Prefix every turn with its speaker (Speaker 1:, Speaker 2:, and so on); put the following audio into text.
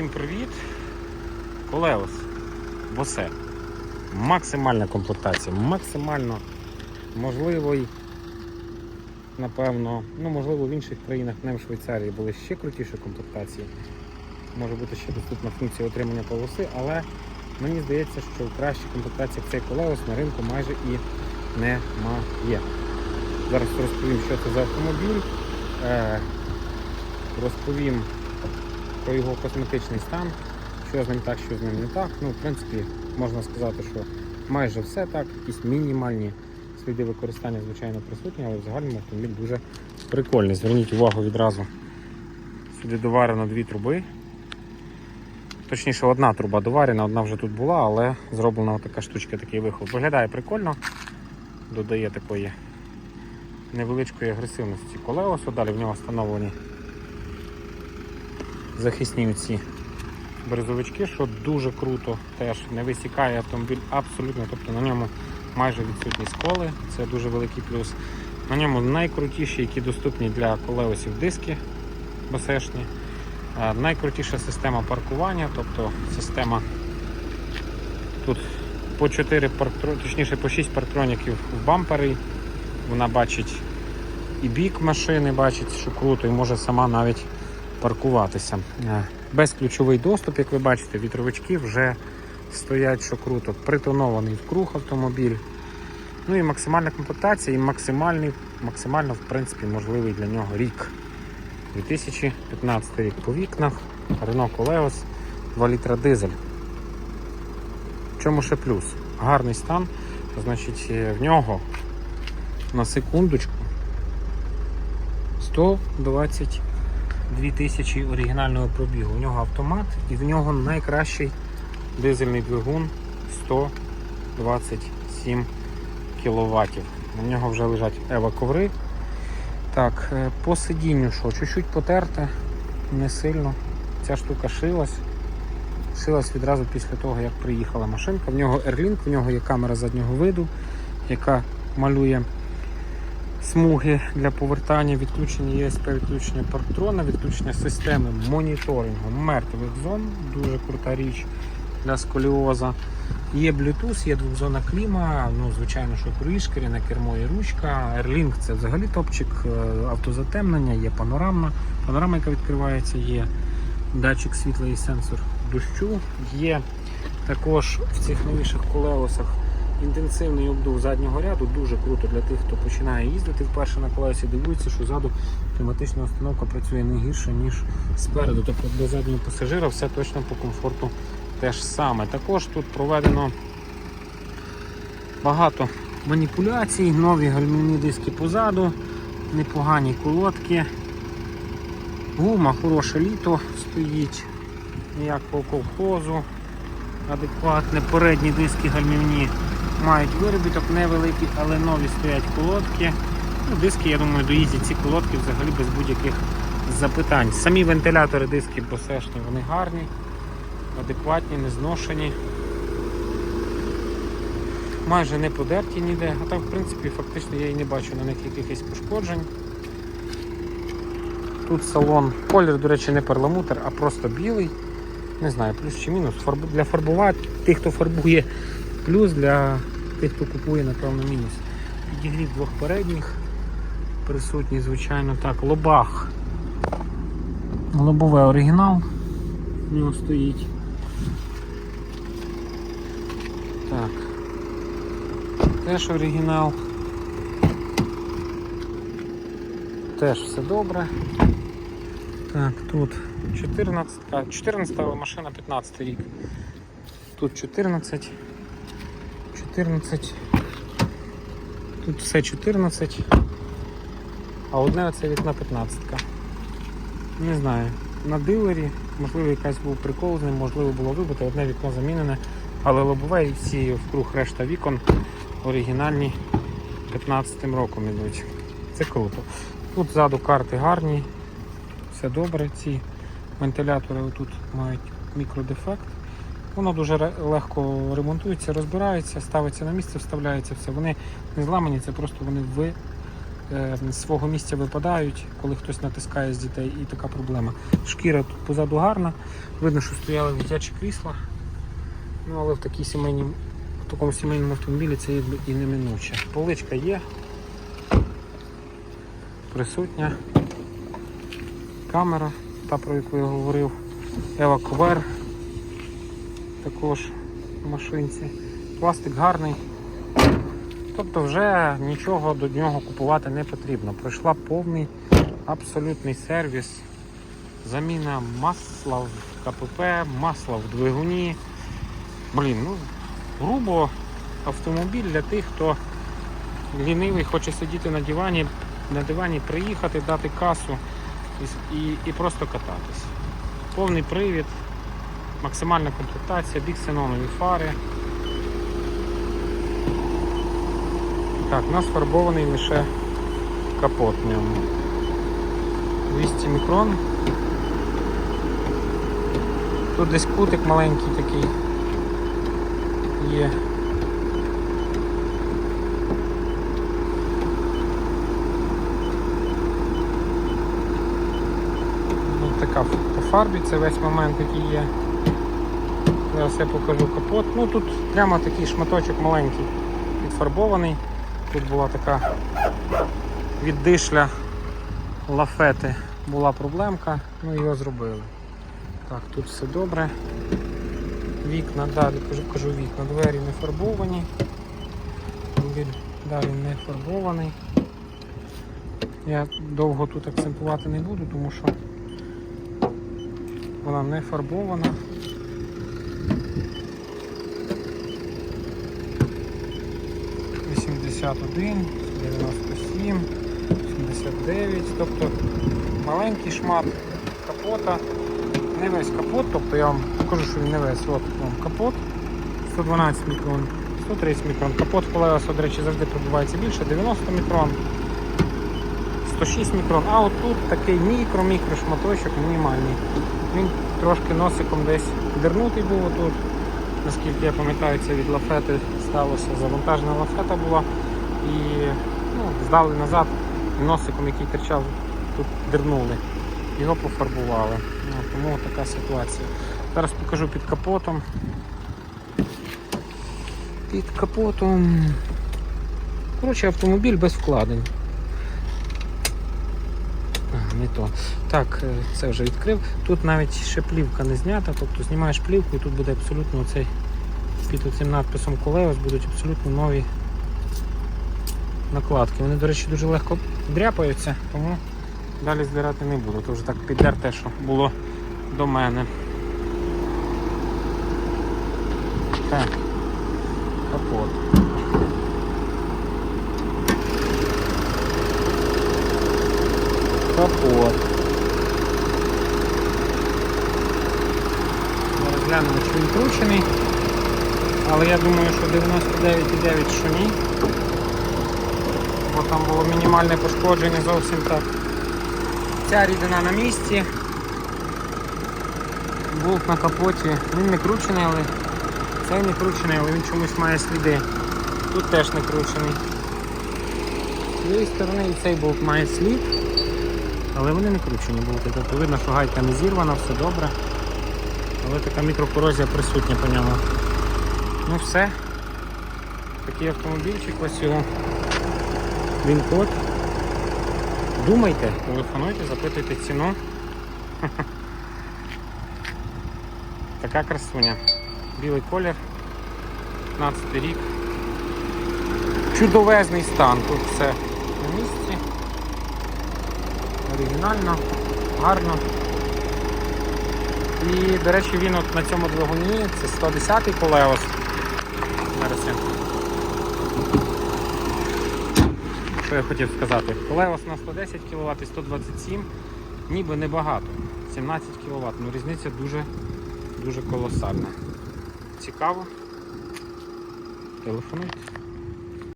Speaker 1: Всім привіт! Колеос. Босе. Максимальна комплектація, максимально можливий, напевно, ну можливо в інших країнах, не в Швейцарії, були ще крутіші комплектації. Може бути ще доступна функція отримання полоси, але мені здається, що в цей колеос на ринку майже і немає. Зараз розповім, що це за автомобіль. Е, розповім про його косметичний стан, що з ним так, що з ним не так. Ну, в принципі, можна сказати, що майже все так, якісь мінімальні сліди використання, звичайно, присутні, але в загальному автомобіль дуже прикольний. Зверніть увагу відразу. Сюди доварено дві труби. Точніше, одна труба доварена, одна вже тут була, але зроблена така штучка, такий вихлоп. Виглядає прикольно, додає такої невеличкої агресивності колеосу. Далі в нього встановлені захисні ці березовички, що дуже круто, теж не висікає автомобіль абсолютно, тобто на ньому майже відсутні сколи, це дуже великий плюс. На ньому найкрутіші, які доступні для колеосів диски басешні. Е, Найкрутіша система паркування, тобто система тут по 4 парктро... точніше по 6 парктроніків в бампері. Вона бачить і бік машини, бачить, що круто, і може сама навіть паркуватися. Е, безключовий доступ, як ви бачите, вітровички вже стоять, що круто, притонований в круг автомобіль. Ну і максимальна комплектація, і максимальний, максимально в принципі, можливий для нього рік. 2015 рік по вікнах, Renault Coleos 2 літра дизель. В чому ще плюс? Гарний стан, значить е, в нього на секундочку 120 2000 оригінального пробігу. У нього автомат і в нього найкращий дизельний двигун 127 кВт. У нього вже лежать ева-коври. Так, е, по сидінню що? Чуть-чуть потерте, не сильно. Ця штука шилась. Шилась відразу після того, як приїхала машинка. В нього ерлінг, в нього є камера заднього виду, яка малює смуги для повертання, відключення ESP, відключення парктрона, відключення системи моніторингу мертвих зон, дуже крута річ для сколіоза. Є Bluetooth, є двохзонна кліма, ну, звичайно, що круїз, керівне кермо і ручка. Airlink це взагалі топчик, е, автозатемнення, є панорама, панорама, яка відкривається, є датчик світла і сенсор дощу. Є також в цих новіших колеосах інтенсивний обдув заднього ряду, дуже круто для тих, хто починає їздити вперше на колесі, дивується, що ззаду кліматична установка працює не гірше, ніж спереду. Тобто для заднього пасажира все точно по комфорту теж саме. Також тут проведено багато маніпуляцій, нові гальмівні диски позаду, непогані колодки. Гума хороше літо стоїть, ніякого колхозу, адекватне. Передні диски гальмівні мають виробіток невеликий, але нові стоять колодки. Ну, диски, я думаю, доїздять ці колодки взагалі без будь-яких запитань. Самі вентилятори диски посешні, вони гарні, адекватні, не зношені. Майже не подерті ніде, а так в принципі фактично я і не бачу на них якихось пошкоджень. Тут салон, колір, до речі, не перламутр, а просто білий. Не знаю, плюс чи мінус. Для фарбувати, тих, хто фарбує, плюс для тих, хто купує, напевно, мінус. Підігрів двох передніх присутній, звичайно, так, лобах. Лобове оригінал у нього стоїть. Так. Теж оригінал. Теж все добре. Так, тут 14, а, 14 машина 15 рік. Тут 14. 14. Тут все 14. А одне оце вікна 15. Не знаю. На дилері, можливо, якась був прикол з ним, можливо, було вибито, одне вікно замінене, але лобове і всі вкруг решта вікон оригінальні 15 роком ідуть. Це круто. Тут ззаду карти гарні, все добре. Ці вентилятори тут мають мікродефект. Воно дуже легко ремонтується, розбирається, ставиться на місце, вставляється все. Вони не зламані, це просто вони е, з свого місця випадають, коли хтось натискає з дітей, і така проблема. Шкіра тут позаду гарна. Видно, що стояли дитячі крісла. Ну, але в, такій сімейній, в такому сімейному автомобілі це і неминуче. Поличка є. Присутня. Камера, та про яку я говорив. Ева Ковер також в машинці. Пластик гарний. Тобто вже нічого до нього купувати не потрібно. Пройшла повний абсолютний сервіс. Заміна масла в КПП, масла в двигуні. Блін, ну грубо автомобіль для тих, хто лінивий, хоче сидіти на дивані, на дивані приїхати, дати касу і, і, і просто кататись. Повний привід, максимальна комплектація, біксенонові фари. Так, у нас фарбований лише капот в ньому. 200 мікрон. Тут десь кутик маленький такий є. Ну, така по фарбі, це весь момент, який є. Зараз я покажу капот. Ну тут прямо такий шматочок маленький підфарбований. Тут була така від дишля лафети була проблемка, ну його зробили. Так, тут все добре. Вікна, далі кажу, кажу вікна, двері не фарбовані. Далі не фарбований. Я довго тут акцентувати не буду, тому що вона не фарбована. Вісімдесят один, дев'яносто сім, сімдесят дев'ять, тобто маленький шмат капота, не весь капот, тобто я вам покажу, що він не весь. От вам капот 112 мікрон, 130 мікрон. Капот колеса, до речі, завжди пробивається більше, 90 мікрон. 106 мікрон, а от тут такий мікро-мікро шматочок мінімальний. Він трошки носиком десь дернутий був отут. Наскільки я пам'ятаю, це від лафети сталося. Завантажена лафета була і ну, здали назад носиком, який терчав, тут дернули. Його пофарбували. Ну, тому така ситуація. Зараз покажу під капотом. Під капотом. Коротше, автомобіль без вкладень. Не то. Так, е, це вже відкрив. Тут навіть ще плівка не знята, тобто знімаєш плівку і тут буде абсолютно оцей під цим надписом Колеос будуть абсолютно нові накладки. Вони, до речі, дуже легко дряпаються, тому далі збирати не буду. То вже так піддер те, що було до мене. Так, капот. Капот. Зараз глянемо, чи він кручений. Але я думаю, що 99,9 що ні. Бо там було мінімальне пошкодження зовсім так. Ця рідина на місці. Болт на капоті. Він не кручений, але цей не кручений, але він чомусь має сліди. Тут теж не кручений. З цієї сторони і цей болт має слід. Але вони не кручені болти. Тобто видно, що гайка не зірвана, все добре. Але така мікрокорозія присутня по ньому. Ну все. Такий автомобільчик, ось його. Він код. Думайте, телефонуйте, запитуйте ціну. Така красуня. Білий колір. 15 рік. Чудовезний стан. Тут все на місці. Оригінально, гарно. І, до речі, він от на цьому двигуні, це 110-й колеос. Зараз я. Що я хотів сказати? Колеос на 110 кВт і 127, ніби небагато. 17 кВт, ну різниця дуже дуже колосальна. Цікаво. Телефонуйте.